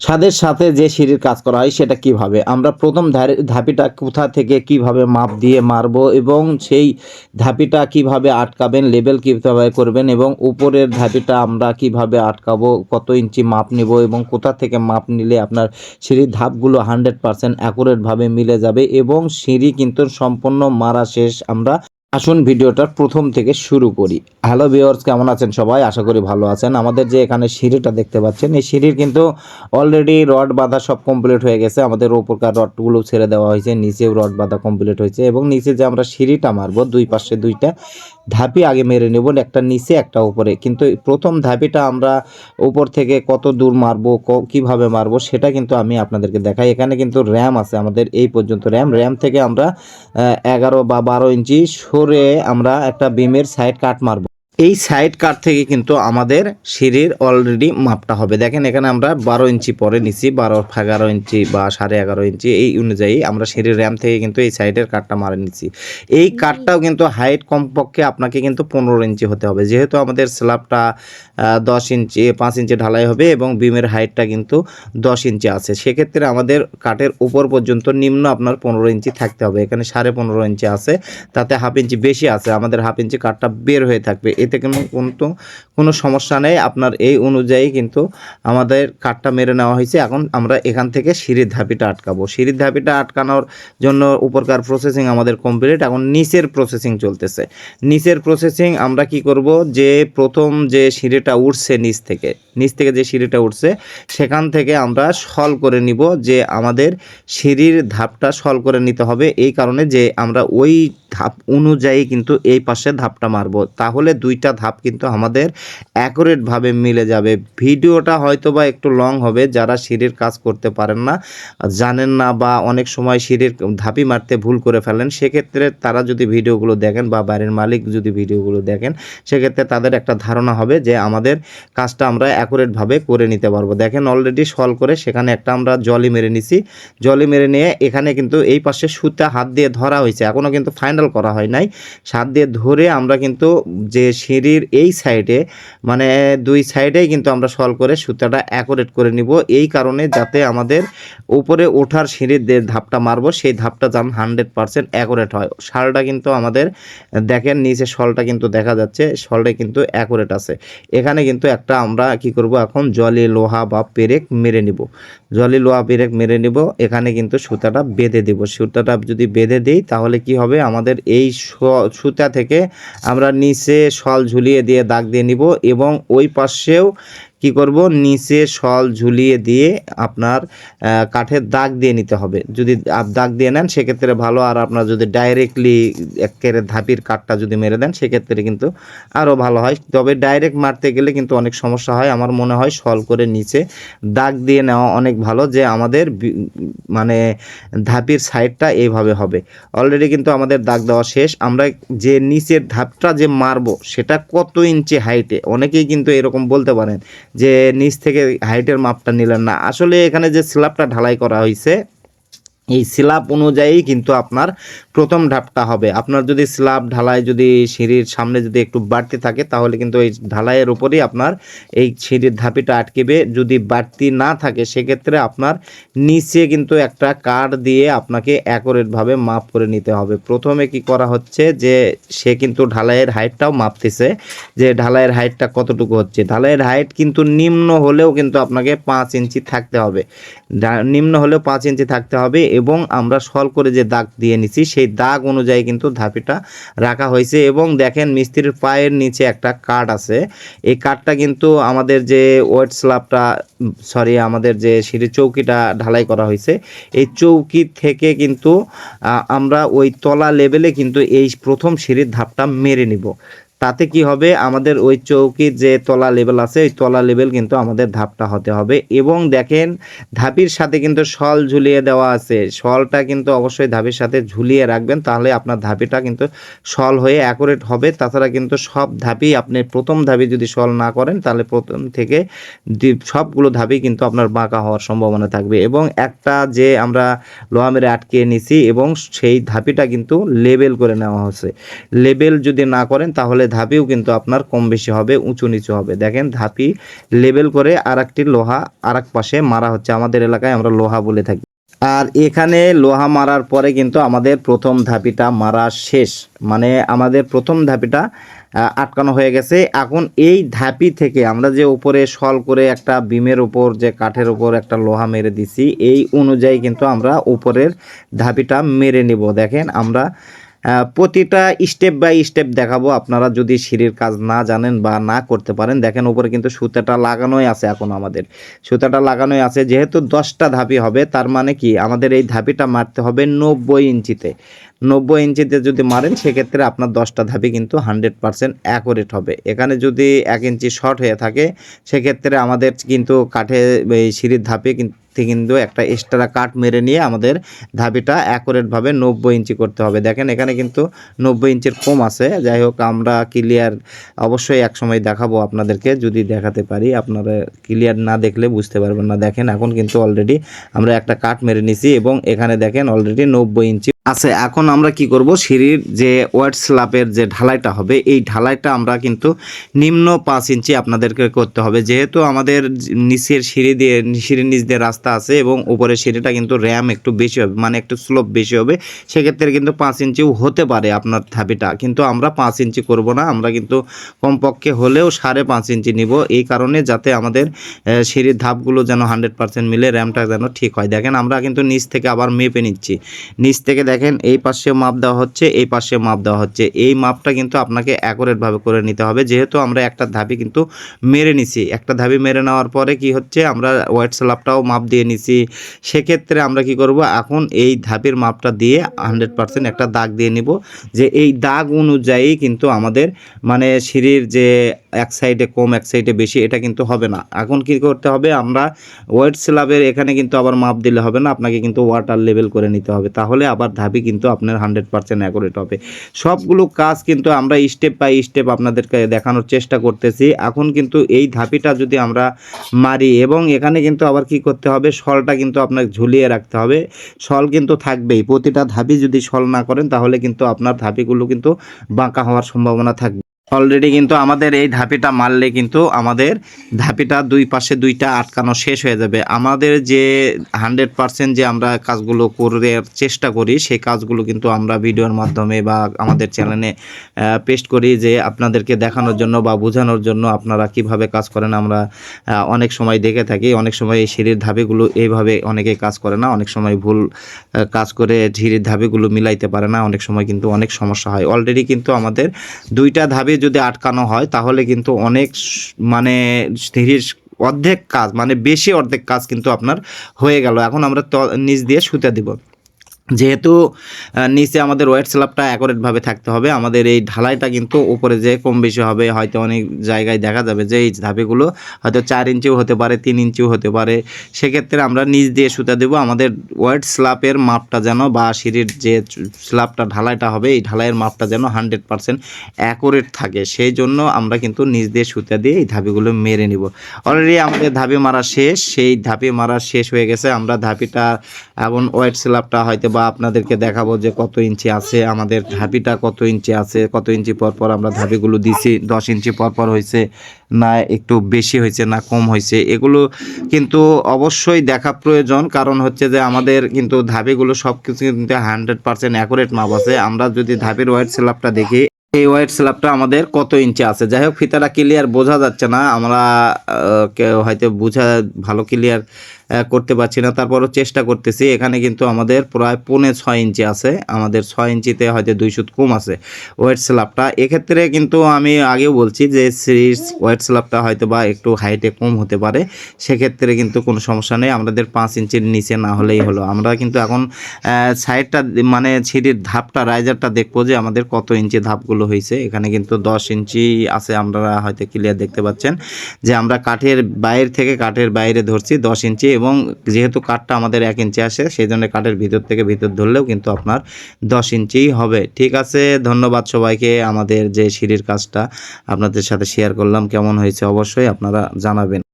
ছাদের সাথে যে সিঁড়ির কাজ করা হয় সেটা কীভাবে? আমরা প্রথম ধাপিটা কোথা থেকে কীভাবে মাপ দিয়ে মারবো এবং সেই ধাপিটা কীভাবে আটকাবেন, লেবেল কীভাবে করবেন এবং উপরের ধাপিটা আমরা কীভাবে আটকাবো, কত ইঞ্চি মাপ নিব এবং কোথা থেকে মাপ নিলে আপনার সিঁড়ির ধাপগুলো হান্ড্রেড পারসেন্ট অ্যাকুরেটভাবে মিলে যাবে এবং সিঁড়ি কিন্তু সম্পূর্ণ মারা শেষ। আমরা আসুন ভিডিওটা প্রথম থেকে শুরু করি। হ্যালো ভিওর্স কেমন আছেন সবাই? আশা করি ভালো আছেন। আমাদের যে এখানে সিঁড়িটা দেখতে পাচ্ছেন, এই সিঁড়ির কিন্তু অলরেডি রড বাঁধা সব কমপ্লিট হয়ে গেছে। আমাদের ওপরকার রডগুলো ছেড়ে দেওয়া হয়েছে, নিচেও রড বাঁধা কমপ্লিট হয়েছে এবং নিচে যে আমরা সিঁড়িটা মারবো, দুই পাশে দুইটা ধাপি আগে মেরে নেব, একটা নিচে, একটা উপরে। কিন্তু প্রথম ধাপিটা আমরা উপর থেকে কত দূর মারবো কীভাবে মারবো, সেটা কিন্তু আমি আপনাদেরকে দেখাই। এখানে কিন্তু র্যাম আছে, আমাদের এই পর্যন্ত র্যাম। র্যাম থেকে আমরা এগারো বা বারো ইঞ্চি সরে আমরা একটা বিমের সাইড কাট মারবো। এই সাইড কাট থেকে কিন্তু আমাদের সিঁড়ির অলরেডি মাপটা হবে। দেখেন এখানে আমরা বারো ইঞ্চি পরে নিচ্ছি বারো এগারো ইঞ্চি বা সাড়ে এগারো ইঞ্চি এই অনুযায়ী আমরা সিঁড়ির র্যাম থেকে কিন্তু এই সাইডের কাটটা মারে নিচ্ছি এই কাটটাও কিন্তু হাইট কমপক্ষে আপনাকে কিন্তু পনেরো ইঞ্চি হতে হবে। যেহেতু আমাদের স্ল্যাবটা দশ ইঞ্চি পাঁচ ইঞ্চি ঢালাই হবে এবং বিমের হাইটটা কিন্তু দশ ইঞ্চি আছে। সেক্ষেত্রে আমাদের কাঠের উপর পর্যন্ত নিম্ন আপনার পনেরো ইঞ্চি থাকতে হবে। এখানে সাড়ে পনেরো ইঞ্চি আছে তাতে হাফ ইঞ্চি বেশি আছে। আমাদের হাফ ইঞ্চি কাঠটা বের হয়ে থাকবে। এতে কোনো কিন্তু কোনো সমস্যা নেই। আপনার এই অনুযায়ী কিন্তু আমাদের কাঠটা মেরে নেওয়া হয়েছে। এখন আমরা এখান থেকে সিঁড়ির ধাপিটা আটকাবো। সিঁড়ির ধাপিটা আটকানোর জন্য উপরকার প্রসেসিং আমাদের কমপ্লিট এখন নিচের প্রসেসিং চলতেছে। নিচের প্রসেসিং আমরা কি করব? যে প্রথম যে সিঁড়িটা উঠছে নিচ থেকে নিচ থেকে যে সিঁড়িটা উঠছে, সেখান থেকে আমরা সল করে নিব যে আমাদের সিঁড়ির ধাপটা সল করে নিতে হবে। এই কারণে যে আমরা ওই ধাপ অনুযায়ী কিন্তু এই পাশে ধাপটা মারব। তাহলে দুইটা ধাপ কিন্তু আমাদের অ্যাকুরেটভাবে মিলে যাবে। ভিডিওটা হয়তো বা একটু লং হবে, যারা সিঁড়ির কাজ করতে পারেন না, জানেন না বা অনেক সময় সিঁড়ির ধাপি মারতে ভুল করে ফেলেন, সেক্ষেত্রে তারা যদি ভিডিওগুলো দেখেন বা বাড়ির মালিক যদি ভিডিওগুলো দেখেন, সেক্ষেত্রে তাদের একটা ধারণা হবে যে আমাদের কাজটা আমরা অ্যাকুরেটভাবে করে নিতে পারব। দেখেন অলরেডি সল করে সেখানে একটা আমরা জলি মেরে নিছি। জলি মেরে নিয়ে এখানে কিন্তু এই পাশে সুতা হাত দিয়ে ধরা হয়েছে। এখনও কিন্তু ফাইনাল করা হয় নাই। হাত দিয়ে ধরে আমরা কিন্তু যে সিঁড়ির এই সাইডে মানে দুই সাইডেই কিন্তু আমরা সল করে সুতাটা অ্যাকুরেট করে নিব। এই কারণে যাতে আমাদের উপরে ওঠার সিঁড়ির ধাপটা মারবো, সেই ধাপটা যেন হান্ড্রেড পারসেন্ট অ্যাকুরেট হয়। শালটা কিন্তু আমাদের, দেখেন নিচে শলটা কিন্তু দেখা যাচ্ছে, শলটা কিন্তু অ্যাকুরেট আছে। এখানে কিন্তু একটা আমরা কি করব এখন, জলি লোহা বা পেরেক মেরে নিব। জলি লোহা, পেরেক মেরে নিব। এখানে কিন্তু সুতাটা বেঁধে দিব। সুতাটা যদি বেঁধে দিই, তাহলে কি হবে? আমাদের এই স- সুতা থেকে আমরা নিচে শল ঝুলিয়ে দিয়ে দাগ দিয়ে নিব এবং ওই পাশেও কি করব? নিচে শল ঝুলিয়ে দিয়ে আপনার কাঠের দাগ দিয়ে নিতে হবে। যদি দাগ দিয়ে নেন, সেক্ষেত্রে ভালো। আর আপনার যদি ডাইরেক্টলি একেবারে ধাপির কাঠটা যদি মেরে দেন, সেক্ষেত্রে কিন্তু আরও ভালো হয়। তবে ডাইরেক্ট মারতে গেলে কিন্তু অনেক সমস্যা হয়। আমার মনে হয় সল করে নিচে দাগ দিয়ে নেওয়া অনেক ভালো যে আমাদের মানে ধাপির সাইডটা এইভাবে হবে। অলরেডি কিন্তু আমাদের দাগ দেওয়া শেষ। আমরা যে নিচের ধাপটা যে মারবো, সেটা কত ইঞ্চি হাইটে অনেকেই কিন্তু এরকম বলতে পারেন। যে নিচ থেকে হাইটের মাপটা নিলেন না। আসলে এখানে যে স্ল্যাবটা ঢালাই করা হয়েছে এই স্ল্যাব অনুযায়ী কিন্তু আপনার প্রথম ধাপটা হবে। আপনার যদি স্ল্যাব ঢালাই যদি সিঁড়ির সামনে যদি একটু বাড়তি থাকে, তাহলে কিন্তু এই ঢালাইয়ের উপরেই আপনার এই সিঁড়ির ধাপিটা আটকেবে। যদি বাড়তি না থাকে, সেক্ষেত্রে আপনার নিচে কিন্তু একটা কাঠ দিয়ে আপনাকে অ্যাকুরেটভাবে মাপ করে নিতে হবে। প্রথমে কি করা হচ্ছে যে, সে কিন্তু ঢালাইয়ের হাইটটাও মাপতেছে যে, ঢালাইয়ের হাইটটা কতটুকু হচ্ছে। ঢালাইয়ের হাইট কিন্তু নিম্ন হলেও কিন্তু আপনাকে পাঁচ ইঞ্চি থাকতে হবে। নিম্ন হলেও পাঁচ ইঞ্চি থাকতে হবে এবং আমরা সল করে যে দাগ দিয়ে নিছি, সেই দাগ অনুযায়ী কিন্তু ধাপিটা রাখা হয়েছে এবং দেখেন মিস্ত্রির পায়ের নিচে একটা কাঠ আছে। এই কাঠটা কিন্তু আমাদের যে ওয়েট স্ল্যাবটা, সরি, আমাদের যে সিঁড়ির চৌকিটা ঢালাই করা হয়েছে, এই চৌকি থেকে কিন্তু আমরা ওই তলা লেভেলে কিন্তু এই প্রথম সিঁড়ির ধাপটা মেরে নিব। তাতে কি হবে? আমাদের ওই চৌকির যে তলা লেভেল আছে, ওই তলা লেভেল কিন্তু আমাদের ধাপটা হতে হবে। এবং দেখেন, ধাপির সাথে কিন্তু শল ঝুলিয়ে দেওয়া আছে। শলটা কিন্তু অবশ্যই ধাপির সাথে ঝুলিয়ে রাখবেন, তাহলে আপনার ধাপিটা কিন্তু শল হয়ে অ্যাকুরেট হবে। তাছাড়া কিন্তু সব ধাপি, আপনি প্রথম ধাপি যদি শল না করেন, তাহলে প্রথম থেকে সবগুলো ধাপি কিন্তু আপনার বাঁকা হওয়ার সম্ভাবনা থাকবে। এবং একটা যে আমরা লোহা মেরে আটকে নিছি, এবং সেই ধাপিটা কিন্তু লেবেল করে নেওয়া হচ্ছে। লেবেল যদি না করেন, তাহলে ধাপিও কিন্তু আপনার কম বেশি হবে, উঁচু নিচু হবে। দেখেন ধাপি লেবেল করে আর একটি লোহা আর পাশে মারা হচ্ছে। আমাদের এলাকায় আমরা লোহা বলে থাকি। আর এখানে লোহা মারার পরে কিন্তু আমাদের প্রথম ধাপিটা মারা শেষ। মানে আমাদের প্রথম ধাপিটা আটকানো হয়ে গেছে। এখন এই ধাপি থেকে আমরা যে উপরে সল করে একটা বিমের উপর, যে কাঠের উপর একটা লোহা মেরে দিছি, এই অনুযায়ী কিন্তু আমরা উপরের ধাপিটা মেরে নিব। দেখেন আমরা প্রতিটা স্টেপ বাই স্টেপ দেখাবো। আপনারা যদি সিঁড়ির কাজ না জানেন বা না করতে পারেন, দেখেন উপরে কিন্তু সুতাটা লাগানোই আছে এখন আমাদের। সুতাটা লাগানোই আছে, যেহেতু দশটা ধাপি হবে, তার মানে কি? আমাদের এই ধাপিটা মারতে হবে নব্বই ইঞ্চিতে। নব্বই ইঞ্চিতে যদি মারেন, সেক্ষেত্রে আপনার দশটা ধাপি কিন্তু হান্ড্রেড পারসেন্ট অ্যাকুরেট হবে। এখানে যদি এক ইঞ্চি শর্ট হয়ে থাকে, সেক্ষেত্রে আমাদের কিন্তু কাঠে, এই সিঁড়ির ধাপে কিন্তু কিন্তু একটা এক্সট্রা কাঠ মেরে নিয়ে আমাদের ধাপিটা অ্যাকুরেটভাবে নব্বই ইঞ্চি করতে হবে। দেখেন, এখানে কিন্তু নব্বই ইঞ্চির কম আছে। যাই হোক, আমরা ক্লিয়ার অবশ্যই এক সময় দেখাবো আপনাদেরকে, যদি দেখাতে পারি। আপনারা ক্লিয়ার না দেখলে বুঝতে পারবেন না। দেখেন, এখন কিন্তু অলরেডি আমরা একটা কাঠ মেরে নিছি এবং এখানে দেখেন অলরেডি নব্বই ইঞ্চি আছে, এখন আমরা কি করব? সিঁড়ির যে ওয়ার্ড স্ল্যাপের যে ঢালাইটা হবে, এই ঢালাইটা আমরা কিন্তু নিম্ন পাঁচ ইঞ্চি আপনাদেরকে করতে হবে। যেহেতু আমাদের নিচের সিঁড়ি দিয়ে, সিঁড়ির নিচ দিয়ে রাস্তা আছে এবং উপরের সিঁড়িটা কিন্তু র্যাম একটু বেশি হবে মানে একটু স্লোপ বেশি হবে, সেক্ষেত্রে কিন্তু পাঁচ ইঞ্চিও হতে পারে আপনার ধাপিটা। কিন্তু আমরা পাঁচ ইঞ্চি করব না, আমরা কিন্তু কমপক্ষে হলেও সাড়ে পাঁচ ইঞ্চি নিব। এই কারণে যাতে আমাদের সিঁড়ির ধাপগুলো যেন হান্ড্রেড পার্সেন্ট মিলে র্যামটা যেন ঠিক হয়। দেখেন, আমরা কিন্তু নিচ থেকে আবার মেপে নিচ্ছি। নিচ থেকে দেখেন, এই পাশে মাপ দেওয়া হচ্ছে, এই পাশে মাপ দেওয়া হচ্ছে। এই মাপটা কিন্তু আপনাকে অ্যাকুরেটভাবে করে নিতে হবে। যেহেতু আমরা একটা ধাপি কিন্তু মেরে নিছি। একটা ধাপি মেরে নেওয়ার পরে কি হচ্ছে, আমরা হোয়াইট স্ল্যাবটাও মাপ দিয়ে নিছি। সেক্ষেত্রে আমরা কি করব, এখন এই ধাপির মাপটা দিয়ে হান্ড্রেড পার্সেন্ট একটা দাগ দিয়ে নিব। যে এই দাগ অনুযায়ী কিন্তু আমাদের মানে সিঁড়ির যে এক সাইডে কম, এক সাইডে বেশি, এটা কিন্তু হবে না। এখন কি করতে হবে? আমরা ওয়েট স্ল্যাবের এখানে কিন্তু আবার মাপ দিলে হবে না, আপনাকে কিন্তু ওয়াটার লেভেল করে নিতে হবে। তাহলে আবার ধাপি কিন্তু আপনার হান্ড্রেড পার্সেন্ট অ্যাকুরেট হবে। সবগুলো কাজ কিন্তু আমরা স্টেপ বাই স্টেপ আপনাদেরকে দেখানোর চেষ্টা করতেছি। এখন কিন্তু এই ধাপিটা যদি আমরা মারি এবং এখানে কিন্তু আবার কি করতে হবে? শলটা কিন্তু আপনাকে ঝুলিয়ে রাখতে হবে। শল কিন্তু থাকবেই। প্রতিটা ধাপি যদি শল না করেন, তাহলে কিন্তু আপনার ধাপিগুলো কিন্তু বাঁকা হওয়ার সম্ভাবনা থাকবে। অলরেডি কিন্তু আমাদের এই ধাপিটা মারলে কিন্তু আমাদের ধাপিটা দুই পাশে দুইটা আটকানো শেষ হয়ে যাবে। আমাদের যে হান্ড্রেড পার্সেন্ট যে আমরা কাজগুলো করে চেষ্টা করি, সেই কাজগুলো কিন্তু আমরা ভিডিওর মাধ্যমে বা আমাদের চ্যানেলে পেস্ট করি যে আপনাদেরকে দেখানোর জন্য বা বোঝানোর জন্য আপনারা কীভাবে কাজ করেন। আমরা অনেক সময় দেখে থাকি, অনেক সময় এই সিঁড়ির ধাপিগুলো এইভাবে অনেকে কাজ করে না, অনেক সময় ভুল কাজ করে সিঁড়ির ধাপিগুলো মিলাইতে পারে না, অনেক সময় কিন্তু অনেক সমস্যা হয়। অলরেডি কিন্তু আমাদের দুইটা ধাপে যদি আটকানো হয়, তাহলে কিন্তু অনেক মানে ধীর অর্ধেক কাজ মানে বেশি অর্ধেক কাজ কিন্তু আপনার হয়ে গেল। এখন আমরা নিচ দিয়ে সুতা দিব। যেহেতু নিচে আমাদের ওয়েট স্ল্যাবটা অ্যাকোরেটভাবে থাকতে হবে, আমাদের এই ঢালাইটা কিন্তু উপরে যে কম বেশি হবে, হয়তো অনেক জায়গায় দেখা যাবে যে এই ধাপেগুলো হয়তো চার ইঞ্চিও হতে পারে, তিন ইঞ্চিও হতে পারে। সেক্ষেত্রে আমরা নিচ দিয়ে সুতা দেবো, আমাদের ওয়েট স্ল্যাবের মাপটা যেন বা সিঁড়ির যে স্ল্যাবটা, ঢালাইটা হবে, এই ঢালাইয়ের মাপটা যেন হান্ড্রেড পার্সেন্ট অ্যাকোরেট থাকে। সেই জন্য আমরা কিন্তু নিচ দিয়ে সুতা দিয়ে এই ধাপিগুলো মেরে নিব। অলরেডি আমাদের ধাপি মারা শেষ, সেই ধাপি মারা শেষ হয়ে গেছে। আমরা ধাপিটা এবং ওয়েট স্ল্যাবটা হয়তো বা আপনাদেরকে দেখাবো যে কত ইঞ্চি আছে, আমাদের ধাপিটা কত ইঞ্চি আছে, কত ইঞ্চি পর পর আমরা ধাপিগুলো দিছি, দশ ইঞ্চি পর পর হয়েছে না একটু বেশি হয়েছে না কম হয়েছে। এগুলো কিন্তু অবশ্যই দেখা প্রয়োজন, কারণ হচ্ছে যে আমাদের কিন্তু ধাপিগুলো সব কিছু কিন্তু হান্ড্রেড পার্সেন্ট অ্যাকুরেট মাপ আছে। আমরা যদি ধাপির ওয়াইট স্ল্যাবটা দেখি, এই ওয়াইট স্ল্যাবটা আমাদের কত ইঞ্চি আছে? যাই হোক, ফিতাটা ক্লিয়ার বোঝা যাচ্ছে না, আমরা হয়তো বোঝা ভালো ক্লিয়ার করতে পারছি না। তারপরও চেষ্টা করতেছি। এখানে কিন্তু আমাদের প্রায় পৌনে ছয় ইঞ্চি আছে। আমাদের ছয় ইঞ্চিতে হয়তো দুই সুত কম আছে ওয়েট স্ল্যাবটা। এক্ষেত্রে কিন্তু আমি আগেও বলছি যে সিরিজ ওয়েট স্ল্যাবটা হয়তো বা একটু হাইটে কম হতে পারে। সেক্ষেত্রে কিন্তু কোনো সমস্যা নেই। আমাদের পাঁচ ইঞ্চির নিচে না হলেই হলো। আমরা কিন্তু এখন সাইডটা মানে সিঁড়ির ধাপটা, রাইজারটা দেখব যে আমাদের কত ইঞ্চি ধাপগুলো হয়েছে এখানে কিন্তু দশ ইঞ্চি আছে আমরা হয়তো ক্লিয়ার দেখতে পাচ্ছেন। যে আমরা কাঠের বাইরে থেকে কাঠের বাইরে ধরছি দশ ইঞ্চি এবং যেহেতু কাঠটা আমাদের এক ইঞ্চি আসে, সেই জন্য কাঠের ভিতর থেকে ভিতর ধরলেও কিন্তু আপনার দশ ইঞ্চিই হবে। ঠিক আছে, ধন্যবাদ সবাইকে আমাদের যে সিঁড়ির কাজটা। আপনাদের সাথে শেয়ার করলাম, কেমন হয়েছে অবশ্যই আপনারা জানাবেন।